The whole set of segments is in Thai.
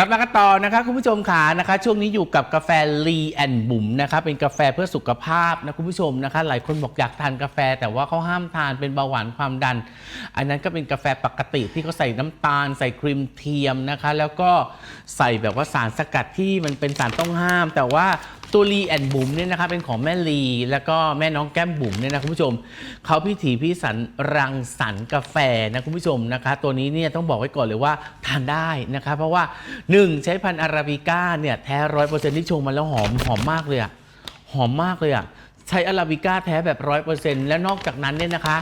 กลับมากันต่อนะคะคุณผู้ชมขานะคะ ช่วงนี้อยู่กับกาแฟลีแอนบุ๋มนะคะเป็นกาแฟเพื่อสุขภาพนะคุณผู้ชมนะคะ หลายคนบอกอยากทานกาแฟ แต่ว่าเขาห้ามทานเป็นเบาหวานความดัน อันนั้นก็เป็นกาแฟปกติที่เขาใส่น้ำตาล ใส่ครีมเทียมนะคะ แล้วก็ใส่แบบว่าสารสกัดที่มันเป็นสารต้องห้าม แต่ว่าตัวลีแอนบุ๋มเนี่ยนะคะเป็นของแม่ลี แล้วก็แม่น้องแก้มบุ๋มเนี่ยนะคุณผู้ชมเขาพิถีพิสันรังสรรค์กาแฟนะคุณผู้ชมนะคะ ตัวนี้เนี่ยต้องบอกไว้ก่อนเลยว่าทานได้นะคะเพราะว่า 1 ใช้พันธุ์อาราบิก้าเนี่ยแท้ร้อยเปอร์เซ็นต์ที่ชงมาแล้วหอมหอมมากเลยอะหอมมากเลยอะใช้อาราบิก้าแท้แบบร้อยเปอร์เซ็นต์และนอกจากนั้นเนี่ยนะคะ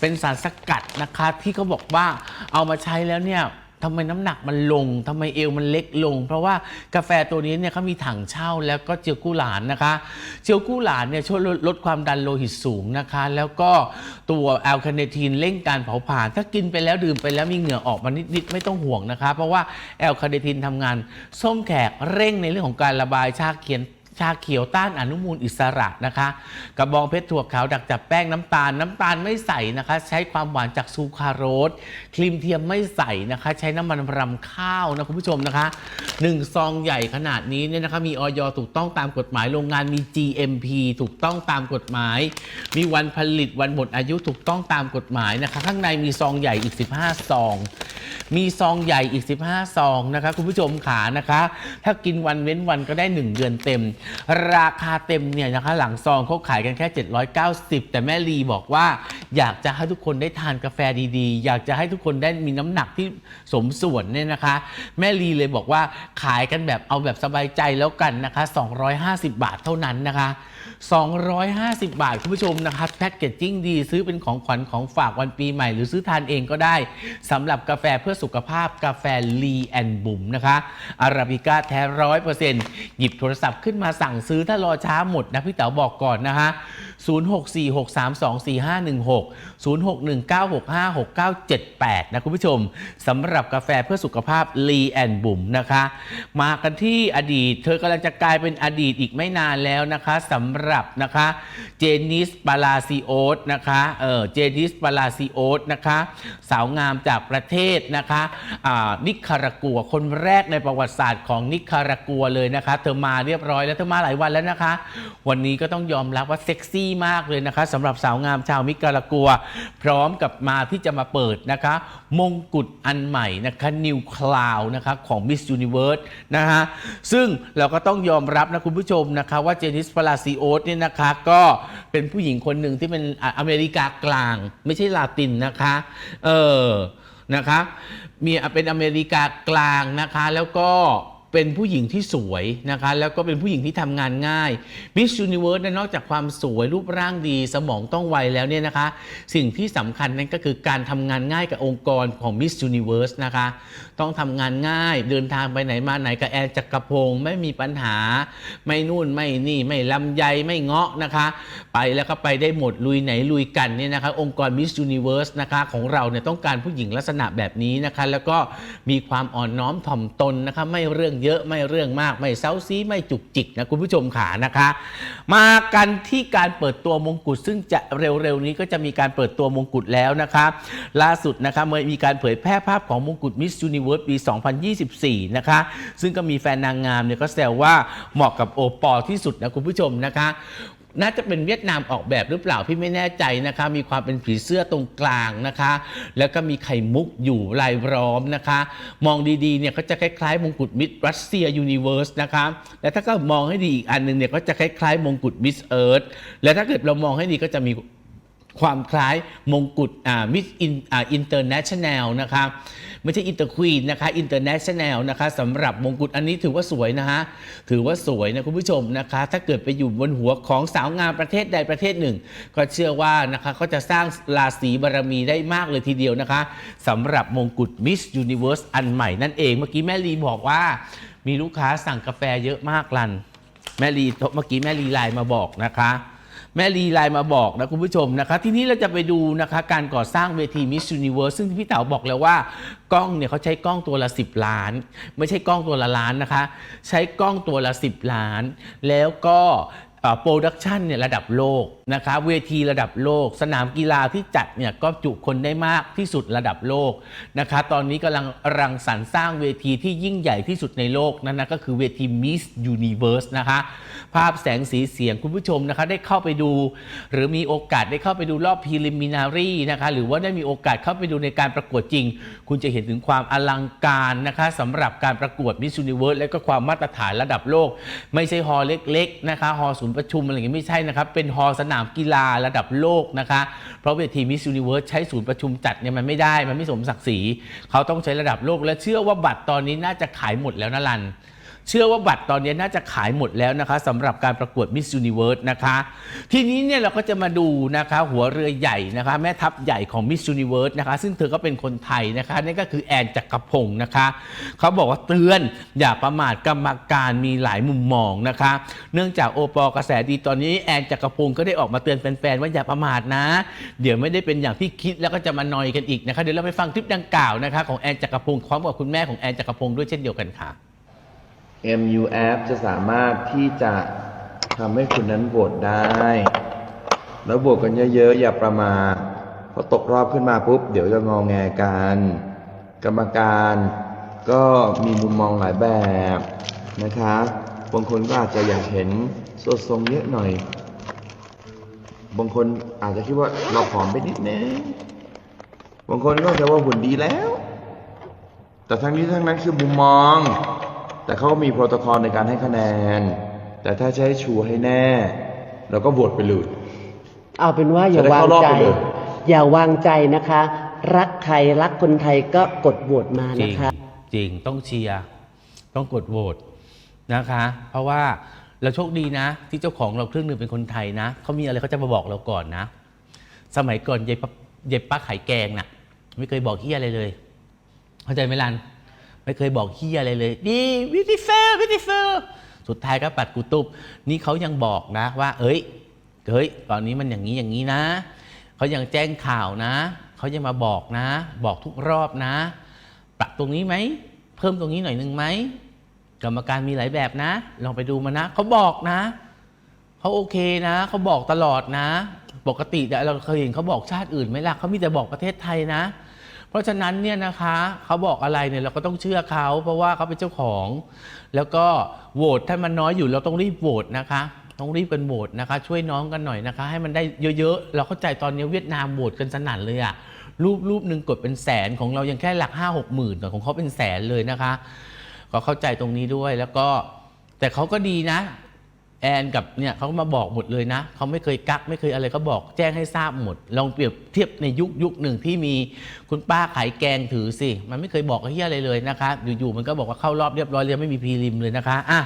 เป็นสารสกัดนะคะที่เขาบอกว่าเอามาใช้แล้วเนี่ย ทำไมน้ำหนักมันลงทำไมเอวมันเล็กลง เพราะว่ากาแฟตัวนี้เนี่ยเขามีถังเช่าแล้วก็เจียวกู้หลานนะคะ เจียวกู้หลานเนี่ยช่วยลดลดความดันโลหิตสูงนะคะ แล้วก็ตัวแอลคาเนทีนเร่งการเผาผลาญถ้ากินไปแล้วดื่มไปแล้วมีเหงื่อออกมานิดๆไม่ต้องห่วงนะคะ เพราะว่าแอลคาเนทีนทำงาน ส้มแขกเร่งในเรื่องของการระบายชาเขียน ชาเขียวต้านอนุมูลอิสระนะคะ กระบองเพชรถั่วขาวดักจับแป้งน้ำตาล น้ำตาลไม่ใส่นะคะ ใช้ความหวานจากซูคราโรสครีมเทียมไม่ใส่นะคะ ใช้น้ำมันรำข้าวนะคุณผู้ชมนะคะหนึ่งซองใหญ่ขนาดนี้เนี่ยนะคะมีออยถูกต้องตามกฎหมายโรงงานมี GMP ถูกต้องตามกฎหมาย มีวันผลิตวันหมดอายุถูกต้องตามกฎหมายนะคะ ข้างในมีซองใหญ่อีก 15 ซอง มีซองใหญ่อีก 15 ซองนะคะ คุณผู้ชมขานะคะ ถ้ากินวันเว้นวันก็ได้ 1 เดือนเต็ม ราคาเต็มเนี่ยนะคะ หลังซองเขาขายกันแค่ 790 แต่แม่ลีบอกว่า อยากจะให้ทุกคนได้ทานกาแฟดีๆ อยากจะให้ทุกคนได้มีน้ำหนักที่สมส่วนเนี่ยนะคะ แม่ลีเลยบอกว่าขายกันแบบเอาแบบสบายใจแล้วกันนะคะ 250 บาทเท่านั้นนะคะ 250 บาท คุณผู้ชมนะคะแพ็กเกจจิ้งดีซื้อเป็นของขวัญของฝากวันปีใหม่ หรือซื้อทานเองก็ได้สำหรับกาแฟเพื่อสุขภาพกาแฟลีแอนบุ๋มนะคะ อาราบิก้าแท้ร้อยเปอร์เซ็นต์หยิบโทรศัพท์ขึ้นมาสั่งซื้อถ้ารอช้าหมดนะพี่เต๋อบอกก่อนนะคะ 0646324516 0619656978 นะคุณผู้ชมสำหรับกาแฟเพื่อสุขภาพลีแอนบุ๋มนะคะ มากันที่อดีต เธอกำลังจะกลายเป็นอดีตอีกไม่นานแล้วนะคะสำหรับนะคะเจนิสปาลาซิโอสนะคะเออเจนิสปาลาซิโอสนะคะสาวงามจากประเทศนะคะอ่านิคารากัวคนแรกในประวัติศาสตร์ของนิคารากัวเลยนะคะ เธอมาเรียบร้อยแล้วเธอมาหลายวันแล้วนะคะ วันนี้ก็ต้องยอมรับว่าเซ็กซี่มากเลยนะคะสำหรับสาวงามชาวนิคารากัว พร้อมกับมาที่จะมาเปิดนะคะ มงกุฎอันใหม่นะคะ New Cloud นะคะของ Miss Universe นะคะซึ่งเราก็ต้องยอมรับนะคุณผู้ชมนะคะว่าเจนิสปาลาซิโอสเนี่ยนะคะก็เป็นผู้หญิงคนหนึ่งที่เป็นออเมริกากลาง ไม่ใช่ลาตินนะคะเออนะคะมีเป็นอเมริกากลางนะคะแล้วก็ เป็นผู้หญิงที่สวยนะคะ แล้วก็เป็นผู้หญิงที่ทำงานง่าย Miss Universe เนี่ยนอกจากความสวยรูปร่างดีสมองต้องไวแล้วเนี่ยนะคะ สิ่งที่สำคัญนั่นก็คือการทำงานง่ายกับองค์กรของ Miss Universe นะคะ ต้องทำงานง่ายเดินทางไปไหนมาไหนกับแอนจักรพงศ์ไม่มีปัญหา ไม่นู่นไม่นี่ไม่ลำไยไม่เงาะนะคะ ไปแล้วก็ไปได้หมดลุยไหนลุยกันเนี่ยนะคะ องค์กร Miss Universe นะคะของเราเนี่ยต้องการผู้หญิงลักษณะแบบนี้นะคะ แล้วก็มีความอ่อนน้อมถ่อมตนนะคะไม่เรื่องเยอะไม่เรื่องมากไม่เซาซีไม่จุกจิกนะคุณผู้ชมขานะคะ มากันที่การเปิดตัวมงกุฎซึ่งจะเร็วๆนี้ก็จะมีการเปิดตัวมงกุฎแล้วนะคะล่าสุดนะคะเมื่อมีการเผยแพร่ภาพของมงกุฎ Miss Universe ปี 2024 นะคะ ซึ่งก็มีแฟนนางงามเนี่ยก็แซวว่าเหมาะกับโอปอลที่สุดนะคุณผู้ชมนะคะ น่าจะเป็นเวียดนามออกแบบหรือเปล่าพี่ไม่แน่ใจนะคะ มีความเป็นผีเสื้อตรงกลางนะคะ แล้วก็มีไข่มุกอยู่ลายล้อมนะคะ มองดีๆเนี่ยก็จะคล้ายๆมงกุฎมิสรัสเซียยูนิเวอร์สนะคะและถ้าก็มองให้ดีอีกอันหนึงเนี่ยก็จะคล้ายๆมงกุฎมิสเอิร์ธและถ้าเกิดเรามองให้ดีก็จะมี ความคล้ายมงกุฎอ่ามิสอินอ่าอินเตอร์เนชั่นแนลนะคะไม่ใช่อินเตอร์ควีนนะคะอินเตอร์เนชั่นแนลนะคะสำหรับมงกุฎอันนี้ถือว่าสวยนะฮะถือว่าสวยนะคุณผู้ชมนะคะ ถ้าเกิดไปอยู่บนหัวของสาวงามประเทศใดประเทศหนึ่ง ก็เชื่อว่านะคะเขาจะสร้างราศีบารมีได้มากเลยทีเดียวนะคะสำหรับมงกุฎมิสยูนิเว r ร์สอันใหม่นั่นเองเมื่อกี้แม่ลีบอกว่า มีลูกค้าสั่งกาแฟเยอะมากลัน แม่ลีเมื่อกี้แม่ลีไลน์มาบอกนะคะ แม่ลีไลน์มาบอกนะคุณผู้ชมนะคะ ทีนี้เราจะไปดูนะคะ การก่อสร้างเวทีมิส s u นิเวิร์สซึ่งพี่เต๋าบอกแล้วว่ากล้องเนี่ยเขาใช้กล้องตัวละ 10 ล้าน ไม่ใช่กล้องตัวละล้านนะคะ ใช้กล้องตัวละ 10 ล้าน แล้วก็ โปรดักชันเนี่ยระดับโลกนะคะเวทีระดับโลก สนามกีฬาที่จัดเนี่ยก็จุคนได้มากที่สุดระดับโลกนะคะตอนนี้กำลังรังสรรค์สร้างเวทีที่ยิ่งใหญ่ที่สุดในโลกนั่นนะก็คือเวที Miss Universe นะคะภาพแสงสีเสียงคุณผู้ชมนะคะได้เข้าไปดู หรือมีโอกาสได้เข้าไปดูรอบ preliminary นะคะหรือว่าได้มีโอกาสเข้าไปดูในการประกวดจริง คุณจะเห็นถึงความอลังการนะคะสำหรับการประกวด Miss Universe และก็ความมาตรฐานระดับโลก ไม่ใช่ฮอลเล็กๆนะคะฮอลศูนย์ประชุมอะไรอย่างนี้ไม่ใช่นะครับ เป็นฮอลสนามกีฬาระดับโลกนะคะ เพราะเวทีมิสยูนิเวิร์สใช้ศูนย์ประชุมจัดเนี่ยมันไม่ได้ มันไม่สมศักดิ์ศรี เขาต้องใช้ระดับโลกและเชื่อว่าบัตรตอนนี้น่าจะขายหมดแล้วนะลัน เชื่อว่าบัตรตอนนี้น่าจะขายหมดแล้วนะคะสำหรับการประกวด Miss Universe นะคะ ทีนี้เนี่ยเราก็จะมาดูนะคะ หัวเรือใหญ่นะคะ แม่ทัพใหญ่ของ Miss Universe นะคะ ซึ่งเธอก็เป็นคนไทยนะคะนั่นก็คือแอนจักรพงศ์นะคะเขาบอกว่าเตือนอย่าประมาทกรรมการมีหลายมุมมองนะคะ เนื่องจากโอปอลกระแสดีตอนนี้แอนจักรพงศ์ก็ได้ออกมาเตือนแฟนๆว่าอย่าประมาทนะ เดี๋ยวไม่ได้เป็นอย่างที่คิดแล้วก็จะมานอยกันอีกนะคะเดี๋ยวเราไปฟังคลิปดังกล่าวนะคะของแอนจักรพงศ์พร้อมกับคุณแม่ของแอนจักรพงศ์ด้วยเช่นเดียวกันค่ะ MU App จะสามารถที่จะทำให้คุณนั้นโหวตได้ แล้วโหวตกันเยอะๆ อย่าประมาทพอตกรอบขึ้นมาปุ๊บ เดี๋ยวจะงองแงกัน กรรมการก็มีมุมมองหลายแบบนะคะบางคนก็อาจจะอยากเห็นสดทรงเยอะหน่อย บางคนอาจจะคิดว่าเราผอมไปนิดนึงบางคนก็จะว่าหุ่นดีแล้ว แต่ทั้งนี้ทั้งนั้นคือมุมมอง แต่เขาก็มีโปรโตคอลในการให้คะแนน แต่ถ้าจะให้ชูให้แน่ เราก็โหวตไปเลยเอาเป็นว่าอย่าจะได้วางเข้ารอบใจไปเลยอย่าวางใจนะคะ รักใครรักคนไทยก็กดโหวตมาจรินะงคะ จริงต้องเชียร์ต้องกดโหวตนะคะ เพราะว่าเราโชคดีนะ ที่เจ้าของเราเครื่องหนึ่งเป็นคนไทยนะเขามีอะไรเขาจะมาบอกเราก่อนนะ สมัยก่อนยายป้ายายป้าขายแกงน่ะ ไม่เคยบอกเฮียอะไรเลย เข้าใจไหมลัน ไม่เคยบอกเฮียอะไรเลย ดีวิธีเฟลวิธีเฟลสุดท้ายก็ปัดกูตุบนี่เขายังบอกนะว่า เอ้ยเฮ้ยตอนนี้มันอย่างนี้อย่างนี้นะเขายังแจ้งข่าวนะเขายังมาบอกนะ บอกทุกรอบนะ ปรับตรงนี้ไหมเพิ่มตรงนี้หน่อยหนึ่งไหมกรรมการมีหลายแบบนะ ลองไปดูมานะเขาบอกนะเขาโอเคนะเขาบอกตลอดนะ ปกติเนี่ยเราเคยเห็นเขาบอกชาติอื่นไหมล่ะเขามีแต่บอกประเทศไทยนะ เพราะฉะนั้นเนี่ยนะคะเขาบอกอะไรเนี่ยเราก็ต้องเชื่อเขา เพราะว่าเขาเป็นเจ้าของ แล้วก็โหวตถ้ามันน้อยอยู่เราต้องรีบโหวตนะคะ ต้องรีบกันโหวตนะคะ ช่วยน้องกันหน่อยนะคะ ให้มันได้เยอะๆ เราเข้าใจตอนนี้เวียดนามโหวตกันสนั่นเลยอะรูปรูปหนึ่งกดเป็นแสนของเรายังแค่หลักห้าหกหมื่นของเขาเป็นแสนเลยนะคะ ก็เข้าใจตรงนี้ด้วยแล้วก็แต่เขาก็ดีนะ แอนกับเนี่ยเขาก็มาบอกหมดเลยนะเขาไม่เคยกักไม่เคยอะไรเขาบอกแจ้งให้ทราบหมด ลองเปรียบเทียบในยุคยุคหนึ่งที่มีคุณป้าขายแกงถือสิ มันไม่เคยบอกเฮียอะไรเลยนะคะ อยู่ๆมันก็บอกว่าเข้ารอบเรียบร้อยเลยไม่มีพรีลิมเลยนะคะอะ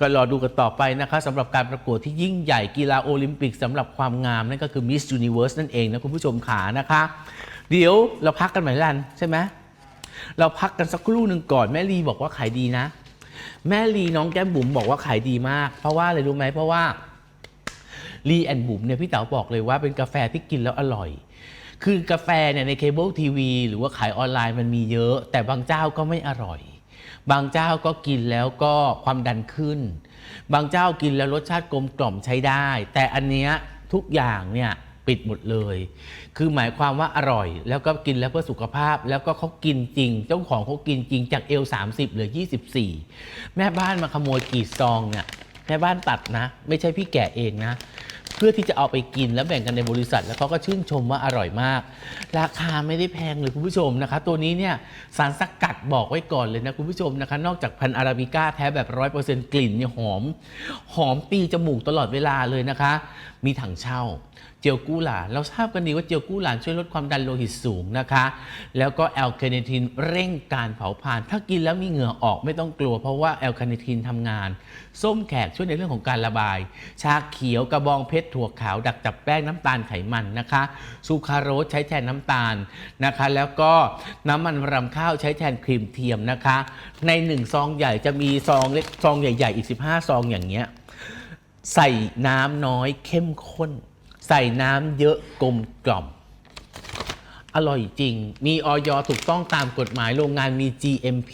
ก็รอดูกันต่อไปนะคะสำหรับการประกวดที่ยิ่งใหญ่กีฬาโอลิมปิกสำหรับความงามนั่นก็คือ Miss Universe นั่นเองนะคุณผู้ชมขานะคะ เดี๋ยวเราพักกันไหมลันใช่ไหมเราพักกันสักครู่หนึ่งก่อนแม่ลีบอกว่าขายดีนะ แม่ลีน้องแก้มบุ๋มบอกว่าขายดีมาก เพราะว่าอะไรรู้ไหมเพราะว่าลีแอนบุ๋มเนี่ยพี่เต๋าบอกเลยว่าเป็นกาแฟที่กินแล้วอร่อย คือกาแฟเนี่ยในเคเบิลทีวีหรือว่าขายออนไลน์มันมีเยอะ แต่บางเจ้าก็ไม่อร่อย บางเจ้าก็กินแล้วก็ความดันขึ้น บางเจ้ากินแล้วรสชาติกลมกล่อมใช้ได้ แต่อันเนี้ยทุกอย่างเนี่ย ปิดหมดเลย คือหมายความว่าอร่อย แล้วก็กินแล้วเพื่อสุขภาพ แล้วก็เขากินจริง เจ้าของเขากินจริงจากเอล30เหลือ 24 แม่บ้านมาขโมยกี่ซองเนี่ยแม่บ้านตัดนะ ไม่ใช่พี่แก่เองนะ เพื่อที่จะเอาไปกินแล้วแบ่งกันในบริษัท แล้วเขาก็ชื่นชมว่าอร่อยมาก ราคาไม่ได้แพงเลยคุณผู้ชมนะคะ ตัวนี้เนี่ยสารสกัดบอกไว้ก่อนเลยนะคุณผู้ชมนะคะ นอกจากพันอาราบิก้าแท้แบบร้อยเปอร์เซ็นต์กลิ่นเนี่ยหอม หอมตีจมูกตลอดเวลาเลยนะคะ มีถังเช่าเจลกู้หลานเราทราบกันดีว่าเจลกู้หลานช่วยลดความดันโลหิตสูงนะคะ แล้วก็แอลคาเนทินเร่งการเผาผลาญถ้ากินแล้วมีเหงื่อออกไม่ต้องกลัว เพราะว่าแอลคาเนทินทำงาน ส้มแขกช่วยในเรื่องของการระบาย ชาเขียวกระบองเพชรถั่วขาว ดักจับแป้งน้ำตาลไขมันนะคะซูคราโรสใช้แทนน้ำตาลนะคะ แล้วก็น้ำมันรำข้าวใช้แทนครีมเทียมนะคะ ในหนึ่งซองใหญ่จะมีซองเล็กซองใหญ่ ๆ อีก 15 ซองอย่างเงี้ยใส่น้ำน้อยเข้มข้น ใส่น้ำเยอะกลมกล่อมอร่อยจริง มีออยถูกต้องตามกฎหมายโรงงานมี GMP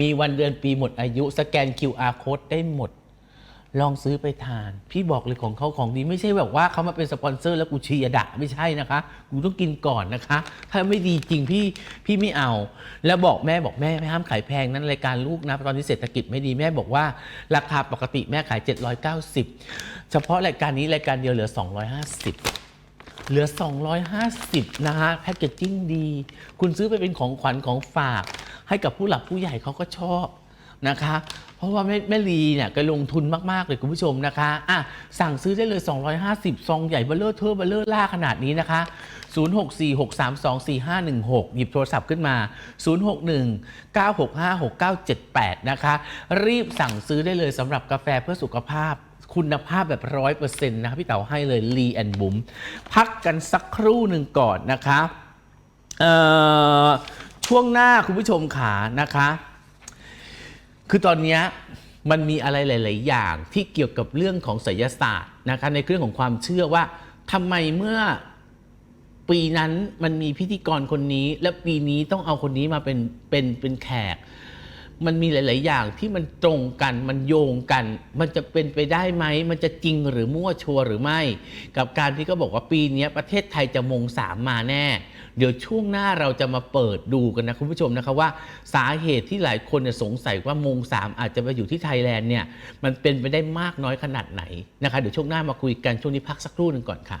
มีวันเดือนปีหมดอายุ สแกน QR code ได้หมด ลองซื้อไปทาน พี่บอกเลยของเขาของดีไม่ใช่แบบว่าเขามาเป็นสปอนเซอร์แล้วกูเชียร์ดะไม่ใช่นะคะ กูต้องกินก่อนนะคะ ถ้าไม่ดีจริงพี่พี่ไม่เอา แล้วบอกแม่บอกแม่ไม่ห้ามขายแพงนั้นรายการลูกนะตอนนี้เศรษฐกิจไม่ดีแม่บอกว่า ราคาปกติแม่ขาย 790 เฉพาะรายการนี้รายการเดียวเหลือ 250เหลือ 250 นะฮะ แพคเกจจิ้งดี คุณซื้อไปเป็นของขวัญของฝาก ให้กับผู้หลักผู้ใหญ่เขาก็ชอบ นะคะ เพราะว่าแม่แม่ลีเนี่ยก็ลงทุนมาก ๆ เลยคุณผู้ชมนะคะอะสั่งซื้อได้เลย 250 ซองใหญ่เบลเลอร์เทอร์เบลเลอร์ล่าขนาดนี้นะคะ 0646324516 หยิบโทรศัพท์ขึ้นมา 061-965-6978 นะคะ รีบสั่งซื้อได้เลยสำหรับกาแฟเพื่อสุขภาพคุณภาพแบบร้อยเปอร์เซ็นต์นะครับพี่เต๋าให้เลยลีแอนบุ๋มพักกันสักครู่หนึ่งก่อนนะคะช่วงหน้าคุณผู้ชมขานะคะ คือตอนนี้มันมีอะไรหลาย ๆ อย่างที่เกี่ยวกับเรื่องของไสยศาสตร์นะคะในเรื่องของความเชื่อว่าทำไมเมื่อปีนั้นมันมีพิธีกรคนนี้ และปีนี้ต้องเอาคนนี้มาเป็นเป็นเป็นแขก มันมีหลาย ๆ อย่างที่มันตรงกันมันโยงกัน มันจะเป็นไปได้ไหม มันจะจริงหรือมั่วชัวร์หรือไม่ กับการที่ก็บอกว่าปีนี้ประเทศไทยจะมงสามมาแน่ เดี๋ยวช่วงหน้าเราจะมาเปิดดูกันนะคุณผู้ชมนะคะว่าสาเหตุที่หลายคนเนี่ยสงสัยว่ามงสามอาจจะไปอยู่ที่ไทยแลนด์เนี่ยมันเป็นไปได้มากน้อยขนาดไหนนะคะเดี๋ยวช่วงหน้ามาคุยกันช่วงนี้พักสักครู่หนึ่งก่อนค่ะ